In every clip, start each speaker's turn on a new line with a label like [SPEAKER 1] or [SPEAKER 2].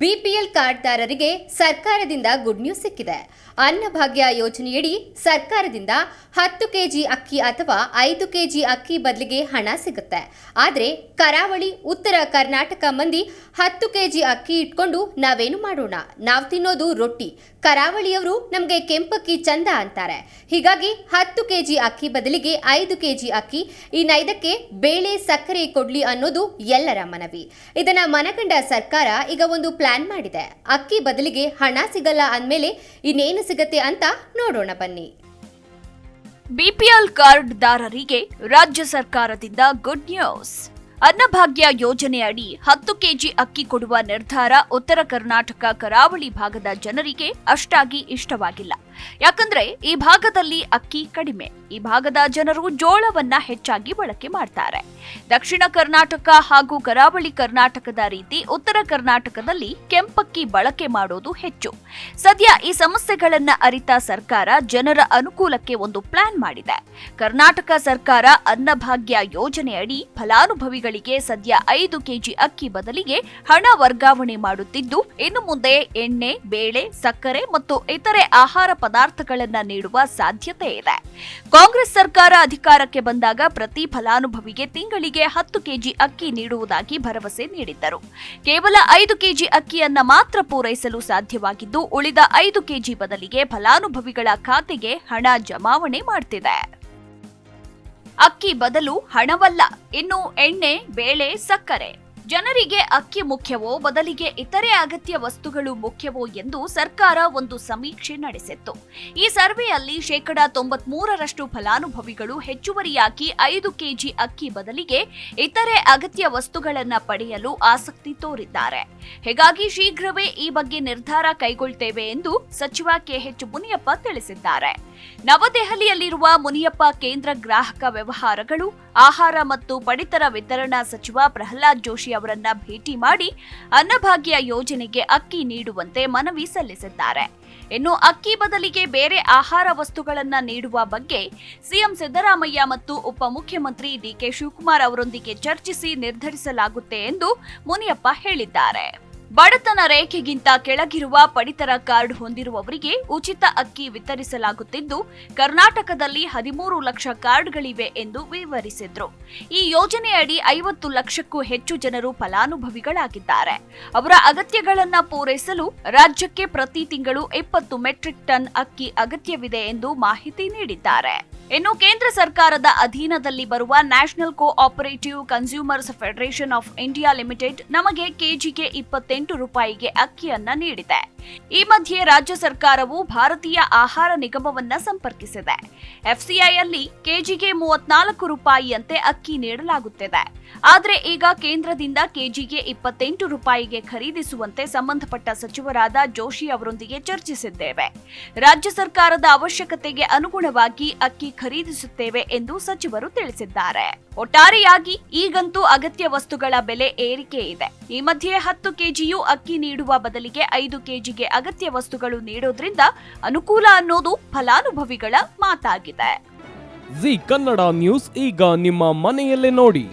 [SPEAKER 1] BPL ಕಾರ್ಡ್ದಾರರಿಗೆ ಸರ್ಕಾರದಿಂದ good news ಸಿಕ್ಕಿದೆ. ಅನ್ನಭಾಗ್ಯ ಯೋಜನೆಯಡಿ ಸರ್ಕಾರದಿಂದ ಹತ್ತು ಕೆಜಿ ಅಕ್ಕಿ ಅಥವಾ ಐದು ಕೆಜಿ ಅಕ್ಕಿ ಬದಲಿಗೆ ಹಣ ಸಿಗುತ್ತೆ. ಆದರೆ ಕರಾವಳಿ, ಉತ್ತರ ಕರ್ನಾಟಕ ಮಂದಿ ಹತ್ತು ಕೆಜಿ ಅಕ್ಕಿ ಇಟ್ಕೊಂಡು ನಾವೇನು ಮಾಡೋಣ? ನಾವು ತಿನ್ನೋದು ರೊಟ್ಟಿ. ಕರಾವಳಿಯವರು ನಮಗೆ ಕೆಂಪಕ್ಕಿ ಚಂದ ಅಂತಾರೆ. ಹೀಗಾಗಿ ಹತ್ತು ಕೆಜಿ ಅಕ್ಕಿ ಬದಲಿಗೆ ಐದು ಕೆಜಿ ಅಕ್ಕಿ, ಇನ್ನೈದಕ್ಕೆ ಬೇಳೆ ಸಕ್ಕರೆ ಕೊಡ್ಲಿ ಅನ್ನೋದು ಎಲ್ಲರ ಮನವಿ. ಇದನ್ನ ಮನಗಂಡ ಸರ್ಕಾರ ಈಗ ಒಂದು ಪ್ಲಾನ್ ಮಾಡಿದೆ. ಅಕ್ಕಿ ಬದಲಿಗೆ ಹಣ ಸಿಗಲ್ಲ ಅಂದಮೇಲೆ ಇನ್ನೇನು ಸಿಗತ್ತೆ ಅಂತ ನೋಡೋಣ ಬನ್ನಿ.
[SPEAKER 2] ಬಿಪಿಎಲ್ ಕಾರ್ಡ್ದಾರರಿಗೆ ರಾಜ್ಯ ಸರ್ಕಾರದಿಂದ ಗುಡ್ ನ್ಯೂಸ್. ಅನ್ನಭಾಗ್ಯ ಯೋಜನೆ ಅಡಿ ಹತ್ತು ಕೆಜಿ ಅಕ್ಕಿ ಕೊಡುವ ನಿರ್ಧಾರ ಉತ್ತರ ಕರ್ನಾಟಕ ಕರಾವಳಿ ಭಾಗದ ಜನರಿಗೆ ಅಷ್ಟಾಗಿ ಇಷ್ಟವಾಗಿಲ್ಲ. ಯಾಕಂದ್ರೆ ಈ ಭಾಗದಲ್ಲಿ ಅಕ್ಕಿ ಕಡಿಮೆ. ಈ ಭಾಗದ ಜನರು ಜೋಳವನ್ನ ಹೆಚ್ಚಾಗಿ ಬಳಕೆ ಮಾಡ್ತಾರೆ. ದಕ್ಷಿಣ ಕರ್ನಾಟಕ ಹಾಗೂ ಕರಾವಳಿ ಕರ್ನಾಟಕದ ರೀತಿ ಉತ್ತರ ಕರ್ನಾಟಕದಲ್ಲಿ ಕೆಂಪಕ್ಕಿ ಬಳಕೆ ಮಾಡೋದು ಹೆಚ್ಚು. ಸದ್ಯ ಈ ಸಮಸ್ಯೆಗಳನ್ನ ಅರಿತ ಸರ್ಕಾರ ಜನರ ಅನುಕೂಲಕ್ಕೆ ಒಂದು ಪ್ಲಾನ್ ಮಾಡಿದೆ. ಕರ್ನಾಟಕ ಸರ್ಕಾರ ಅನ್ನಭಾಗ್ಯ ಯೋಜನೆಯಡಿ ಫಲಾನುಭವಿಗಳಿಗೆ ಸದ್ಯ ಐದು ಕೆಜಿ ಅಕ್ಕಿ ಬದಲಿಗೆ ಹಣ ವರ್ಗಾವಣೆ ಮಾಡುತ್ತಿದ್ದು, ಇನ್ನು ಮುಂದೆ ಎಣ್ಣೆ, ಬೇಳೆ, ಸಕ್ಕರೆ ಮತ್ತು ಇತರೆ ಆಹಾರ ಪದಾರ್ಥಗಳನ್ನ ನೀಡುವ ಸಾಧ್ಯತೆ ಇದೆ. ಕಾಂಗ್ರೆಸ್ ಸರ್ಕಾರ ಅಧಿಕಾರಕ್ಕೆ ಬಂದಾಗ ಪ್ರತಿ ಫಲಾನುಭವಿಗೆ ತಿಂಗಳಿಗೆ ಹತ್ತು ಕೆಜಿ ಅಕ್ಕಿ ನೀಡುವುದಾಗಿ ಭರವಸೆ ನೀಡಿದ್ದರು. ಕೇವಲ ಐದು ಕೆಜಿ ಅಕ್ಕಿಯನ್ನ ಮಾತ್ರ ಪೂರೈಸಲು ಸಾಧ್ಯವಾಗಿದ್ದು, ಉಳಿದ ಐದು ಕೆಜಿ ಬದಲಿಗೆ ಫಲಾನುಭವಿಗಳ ಖಾತೆಗೆ ಹಣ ಜಮಾವಣೆ ಮಾಡ್ತಿದೆ. ಅಕ್ಕಿ ಬದಲು ಹಣವಲ್ಲ. ಇನ್ನು ಎಣ್ಣೆ ಬೇಳೆ ಸಕ್ಕರೆ. ಜನರಿಗೆ ಅಕ್ಕಿ ಮುಖ್ಯವೋ, ಬದಲಿಗೆ ಇತರೆ ಅಗತ್ಯ ವಸ್ತುಗಳು ಮುಖ್ಯವೋ ಎಂದು ಸರ್ಕಾರ ಒಂದು ಸಮೀಕ್ಷೆ ನಡೆಸಿತ್ತು. ಈ ಸರ್ವೆಯಲ್ಲಿ ಶೇಕಡಾ ತೊಂಬತ್ಮೂರರಷ್ಟು ಫಲಾನುಭವಿಗಳು ಹೆಚ್ಚುವರಿಯಾಗಿ ಐದು ಕೆಜಿ ಅಕ್ಕಿ ಬದಲಿಗೆ ಇತರೆ ಅಗತ್ಯ ವಸ್ತುಗಳನ್ನು ಪಡೆಯಲು ಆಸಕ್ತಿ ತೋರಿದ್ದಾರೆ. ಹೀಗಾಗಿ ಶೀಘ್ರವೇ ಈ ಬಗ್ಗೆ ನಿರ್ಧಾರ ಕೈಗೊಳ್ತೇವೆ ಎಂದು ಸಚಿವ ಕೆಎಚ್ ಮುನಿಯಪ್ಪ ತಿಳಿಸಿದ್ದಾರೆ. ನವದೆಹಲಿಯಲ್ಲಿರುವ ಮುನಿಯಪ್ಪ ಕೇಂದ್ರ ಗ್ರಾಹಕ ವ್ಯವಹಾರಗಳು ಆಹಾರ ಮತ್ತು ಪಡಿತರ ವಿತರಣಾ ಸಚಿವ ಪ್ರಹ್ಲಾದ್ ಜೋಶಿ ಅವರನ್ನ ಭೇಟಿ ಮಾಡಿ ಅನ್ನಭಾಗ್ಯ ಯೋಜನೆಗೆ ಅಕ್ಕಿ ನೀಡುವಂತೆ ಮನವಿ ಸಲ್ಲಿಸಿದ್ದಾರೆ. ಇನ್ನು ಅಕ್ಕಿ ಬದಲಿಗೆ ಬೇರೆ ಆಹಾರ ವಸ್ತುಗಳನ್ನ ನೀಡುವ ಬಗ್ಗೆ ಸಿಎಂ ಸಿದ್ದರಾಮಯ್ಯ ಮತ್ತು ಉಪಮುಖ್ಯಮಂತ್ರಿ ಡಿಕೆ ಶಿವಕುಮಾರ್ ಅವರೊಂದಿಗೆ ಚರ್ಚಿಸಿ ನಿರ್ಧರಿಸಲಾಗುತ್ತೆ ಎಂದು ಮುನಿಯಪ್ಪ ಹೇಳಿದ್ದಾರೆ. ಬಡತನ ರೇಖೆಗಿಂತ ಕೆಳಗಿರುವ ಪಡಿತರ ಕಾರ್ಡ್ ಹೊಂದಿರುವವರಿಗೆ ಉಚಿತ ಅಕ್ಕಿ ವಿತರಿಸಲಾಗುತ್ತಿದ್ದು, ಕರ್ನಾಟಕದಲ್ಲಿ ಹದಿಮೂರು ಲಕ್ಷ ಕಾರ್ಡ್ಗಳಿವೆ ಎಂದು ವಿವರಿಸಿದ್ರು. ಈ ಯೋಜನೆಯಡಿ ಐವತ್ತು ಲಕ್ಷಕ್ಕೂ ಹೆಚ್ಚು ಜನರು ಫಲಾನುಭವಿಗಳಾಗಿದ್ದಾರೆ. ಅವರ ಅಗತ್ಯಗಳನ್ನು ಪೂರೈಸಲು ರಾಜ್ಯಕ್ಕೆ ಪ್ರತಿ ತಿಂಗಳು ಇಪ್ಪತ್ತು ಮೆಟ್ರಿಕ್ ಟನ್ ಅಕ್ಕಿ ಅಗತ್ಯವಿದೆ ಎಂದು ಮಾಹಿತಿ ನೀಡಿದ್ದಾರೆ. ಇನ್ನು ಕೇಂದ್ರ ಸರ್ಕಾರದ ಅಧೀನದಲ್ಲಿ ಬರುವ national co operative consumers federation of India limited ನಮಗೆ ಕೆಜಿಗೆ ಇಪ್ಪತ್ತೆಂಟು ರೂಪಾಯಿಗೆ ಅಕ್ಕಿಯನ್ನ ನೀಡಿದೆ. ಈ ಮಧ್ಯೆ ರಾಜ್ಯ ಸರ್ಕಾರವು ಭಾರತೀಯ ಆಹಾರ ನಿಗಮವನ್ನ ಸಂಪರ್ಕಿಸಿದೆ. ಎಫ್ಸಿಐಯಲ್ಲಿ ಕೆಜಿಗೆ ಮೂವತ್ನಾಲ್ಕು ರೂಪಾಯಿಯಂತೆ ಅಕ್ಕಿ ನೀಡಲಾಗುತ್ತಿದೆ. ಆದರೆ ಈಗ ಕೇಂದ್ರದಿಂದ ಕೆಜಿಗೆ ಇಪ್ಪತ್ತೆಂಟು ರೂಪಾಯಿಗೆ ಖರೀದಿಸುವಂತೆ ಸಂಬಂಧಪಟ್ಟ ಸಚಿವರಾದ ಜೋಶಿ ಅವರೊಂದಿಗೆ ಚರ್ಚಿಸಿದ್ದೇವೆ. ರಾಜ್ಯ ಸರ್ಕಾರದ ಅವಶ್ಯಕತೆಗೆ ಅನುಗುಣವಾಗಿ ಅಕ್ಕಿ ಖರೀದಿಸುತ್ತೇವೆ ಎಂದು ಸಚಿವರು ತಿಳಿಸಿದ್ದಾರೆ. ಒಟ್ಟಾರೆಯಾಗಿ ಈಗಂತೂ ಅಗತ್ಯ ವಸ್ತುಗಳ ಬೆಲೆ ಏರಿಕೆ ಇದೆ. ಈ ಮಧ್ಯೆ ಹತ್ತು ಕೆಜಿಯು ಅಕ್ಕಿ ನೀಡುವ ಬದಲಿಗೆ ಐದು ಕೆಜಿಗೆ ಅಗತ್ಯ ವಸ್ತುಗಳು ನೀಡೋದ್ರಿಂದ ಅನುಕೂಲ ಅನ್ನೋದು ಫಲಾನುಭವಿಗಳ ಮಾತಾಗಿದೆ.
[SPEAKER 3] ಜಿ ಕನ್ನಡ ನ್ಯೂಸ್ ಈಗ ನಿಮ್ಮ ಮನೆಯಲ್ಲೇ ನೋಡಿ.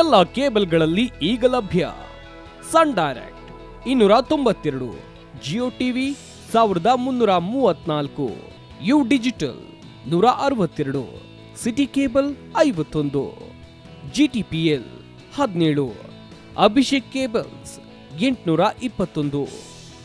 [SPEAKER 3] ಎಲ್ಲ ಕೇಬಲ್ಗಳಲ್ಲಿ ಈಗ ಲಭ್ಯ. ಸನ್ ಡೈರೆಕ್ಟ್ ಇನ್ನೂರ ತೊಂಬತ್ತೆರಡು, ಜಿಯೋ ಟಿವಿ ಸಾವಿರದ ಮುನ್ನೂರ ಮೂವತ್ನಾಲ್ಕು, ಯು ಡಿಜಿಟಲ್ ನೂರ ಅರವತ್ತೆರಡು, ಸಿಟಿ ಕೇಬಲ್ ಐವತ್ತೊಂದು ಜಿ ಟಿ ಪಿ ಎಲ್ ಹದಿನೇಳು, ಅಭಿಷೇಕ್ ಕೇಬಲ್ಸ್ ಎಂಟುನೂರ ಇಪ್ಪತ್ತೊಂದು.